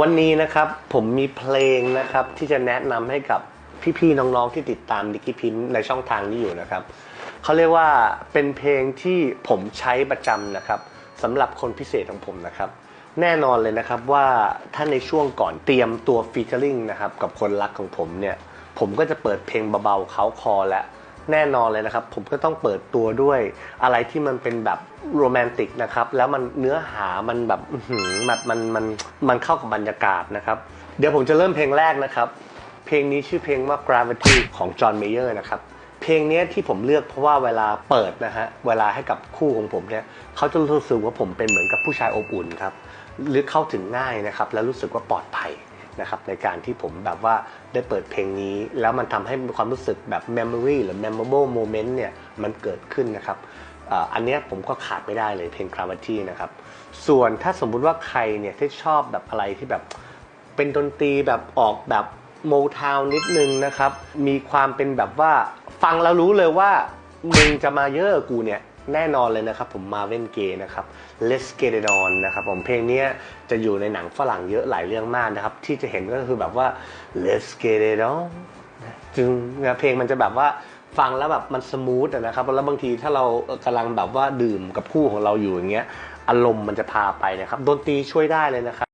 วันนี้นะครับผมมีเพลงนะครับที่จะแนะนำให้กับพี่ๆน้องๆที่ติดตามดิกกี้พิมพ์ในช่องทางนี้อยู่นะครับเขาเรียกว่าเป็นเพลงที่ผมใช้ประจำนะครับสำหรับคนพิเศษของผมนะครับ แน่นอนเลยนะครับว่าถ้าในช่วงก่อนเตรียมตัวฟีเจอริงนะครับกับคนรักของผมเนี่ยผมก็จะเปิดเพลงเบาๆเขาคอและ แน่นอนเลยนะครับ ผมก็ต้องเปิดตัวด้วยอะไรที่มันเป็นแบบโรแมนติกนะครับ แล้วมันเนื้อหามันแบบมันมันมันมันเข้ากับบรรยากาศนะครับ เดี๋ยวผมจะเริ่มเพลงแรกนะครับ เพลงนี้ชื่อเพลงว่า Gravity ของจอห์นเมเยอร์นะครับเพลงนี้ที่ผมเลือกเพราะว่าเวลาเปิดนะฮะเวลาให้กับคู่ของผมเนี่ยเขาจะรู้สึกว่าผมเป็นเหมือนกับผู้ชายอบอุ่นครับหรือเข้าถึงง่ายนะครับ แล้วรู้สึกว่าปลอดภัย นะครับในการที่ผมแบบว่าได้เปิดเพลงนี้ แล้วมันทำให้ความรู้สึกแบบ memory หรือ memorable moment เนี่ยมันเกิดขึ้นนะครับอันนี้ผมก็ขาดไม่ได้เลยเพลง Gravity นะครับ ส่วนถ้าสมมุติว่าใครเนี่ยที่ชอบแบบอะไรที่แบบเป็นดนตรีแบบออกแบบโมทาวนิดนึงนะครับ มีความเป็นแบบว่าฟังแล้วรู้เลยว่ามึงจะมาเยอะกูเนี่ย แน่นอนเลยนะครับผมมาเว่นเกย์นะครับ Let's Get It On นะครับผมเพลงนี้จะอยู่ในหนังฝรั่งเยอะหลายเรื่องมากนะครับ ที่จะเห็นก็คือแบบว่า Let's Get It On นะจึงนะเพลงมันจะแบบว่าฟังแล้วแบบมันสมูทนะครับแล้วบางทีถ้าเรากำลังแบบว่าดื่มกับคู่ของเราอยู่อย่างเงี้ยอารมณ์มันจะพาไปนะครับดนตรีช่วยได้เลยนะครับ